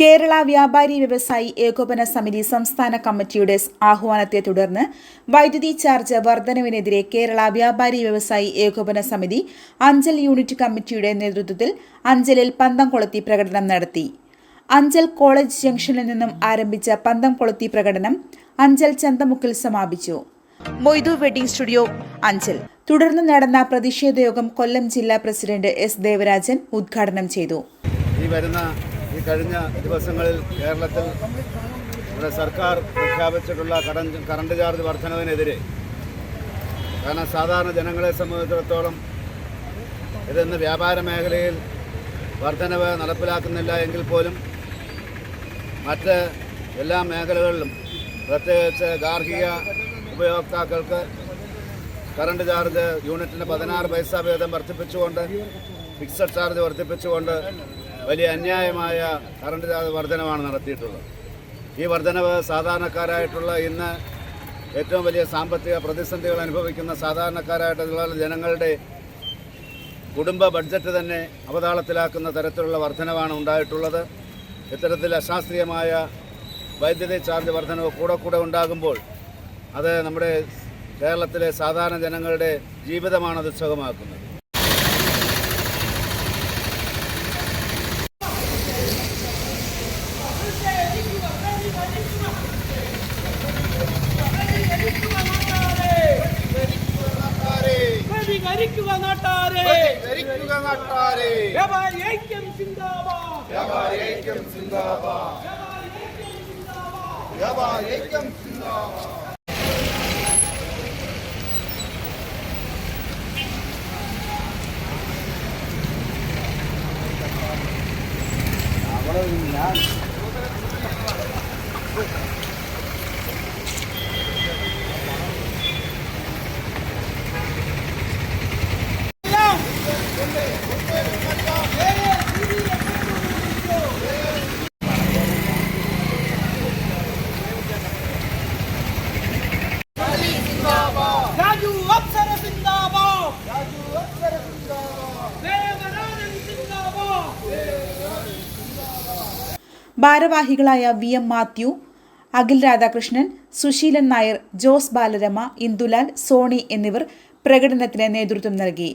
കേരള വ്യാപാരി വ്യവസായി ഏകോപന സമിതി സംസ്ഥാന കമ്മിറ്റിയുടെ ആഹ്വാനത്തെ തുടർന്ന് വൈദ്യുതി ചാർജ് വർധനവിനെതിരെ കേരള വ്യാപാരി വ്യവസായി ഏകോപന സമിതി അഞ്ചൽ യൂണിറ്റ് കമ്മിറ്റിയുടെ നേതൃത്വത്തിൽ അഞ്ചലിൽ പന്തം കൊളുത്തി പ്രകടനം നടത്തി. അഞ്ചൽ കോളേജ് ജംഗ്ഷനിൽ നിന്നും ആരംഭിച്ച പന്തം കൊളുത്തി പ്രകടനം അഞ്ചൽ ചന്തമുക്കിൽ സമാപിച്ചു. Moidu wedding studio Anchal. തുടർന്ന് നടന്ന പ്രതിഷേധ യോഗം കൊല്ലം ജില്ലാ പ്രസിഡന്റ് എസ് ദേവരാജൻ ഉദ്ഘാടനം ചെയ്തു. ഈ വരുന്ന കഴിഞ്ഞ ദിവസങ്ങളിൽ കേരളത്തിൽ ഇവിടെ സർക്കാർ പ്രഖ്യാപിച്ചിട്ടുള്ള കടൻ കറണ്ട് ചാർജ് വർധനവിനെതിരെ. കാരണം സാധാരണ ജനങ്ങളെ സംബന്ധിച്ചിടത്തോളം ഇതെന്ന് വ്യാപാര മേഖലയിൽ വർധനവ് നടപ്പിലാക്കുന്നില്ല എങ്കിൽ പോലും മറ്റ് എല്ലാ മേഖലകളിലും പ്രത്യേകിച്ച് ഗാർഹിക ഉപയോക്താക്കൾക്ക് കറണ്ട് ചാർജ് യൂണിറ്റിന് പതിനാറ് പൈസ വീതം വർദ്ധിപ്പിച്ചുകൊണ്ട് ഫിക്സഡ് ചാർജ് വർദ്ധിപ്പിച്ചുകൊണ്ട് വലിയ അന്യായമായ കറണ്ട് വർധനമാണ് നടത്തിയിട്ടുള്ളത്. ഈ വർധനവ് സാധാരണക്കാരായിട്ടുള്ള ഇന്ന് ഏറ്റവും വലിയ സാമ്പത്തിക പ്രതിസന്ധികൾ അനുഭവിക്കുന്ന സാധാരണക്കാരായിട്ടുള്ള ജനങ്ങളുടെ കുടുംബ ബഡ്ജറ്റ് തന്നെ അവതാളത്തിലാക്കുന്ന തരത്തിലുള്ള വർധനവാണ് ഉണ്ടായിട്ടുള്ളത്. ഇത്തരത്തിൽ അശാസ്ത്രീയമായ വൈദ്യുതി ചാർജ് വർധനവ് കൂടെ കൂടെ ഉണ്ടാകുമ്പോൾ അത് നമ്മുടെ കേരളത്തിലെ സാധാരണ ജനങ്ങളുടെ ജീവിതമാണ് ദുസ്സഹമാക്കുന്നത് പ്രതികരിക്കുക നാട്ടാരെ. വ്യാപാരി ഐക്യം സിന്ദാബാദ് രാജു അപ്സര സിന്ദാബാദ് ദേവരാജൻ സിന്ദാബാദ് ഭാരവാഹികളായ വി എം മാത്യു അഖിൽ രാധാകൃഷ്ണൻ സുശീലൻ നായർ ജോസ് ബാലരമ ഇന്ദുലാൽ സോണി എന്നിവർ പ്രകടനത്തിന് നേതൃത്വം നൽകി.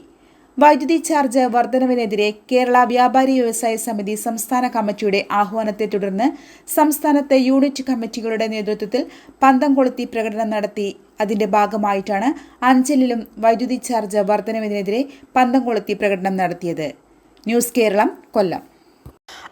വൈദ്യുതി ചാർജ് വർധനവിനെതിരെ കേരള വ്യാപാരി വ്യവസായ സമിതി സംസ്ഥാന കമ്മിറ്റിയുടെ ആഹ്വാനത്തെ തുടർന്ന് സംസ്ഥാനത്തെ യൂണിറ്റ് കമ്മിറ്റികളുടെ നേതൃത്വത്തിൽ പന്തം കൊളുത്തി പ്രകടനം നടത്തി. അതിന്റെ ഭാഗമായിട്ടാണ് അഞ്ചലിലും വൈദ്യുതി ചാർജ് വർധനവിനെതിരെ പന്തം കൊളുത്തി പ്രകടനം നടത്തിയത്. ന്യൂസ് കേരളം കൊല്ലം.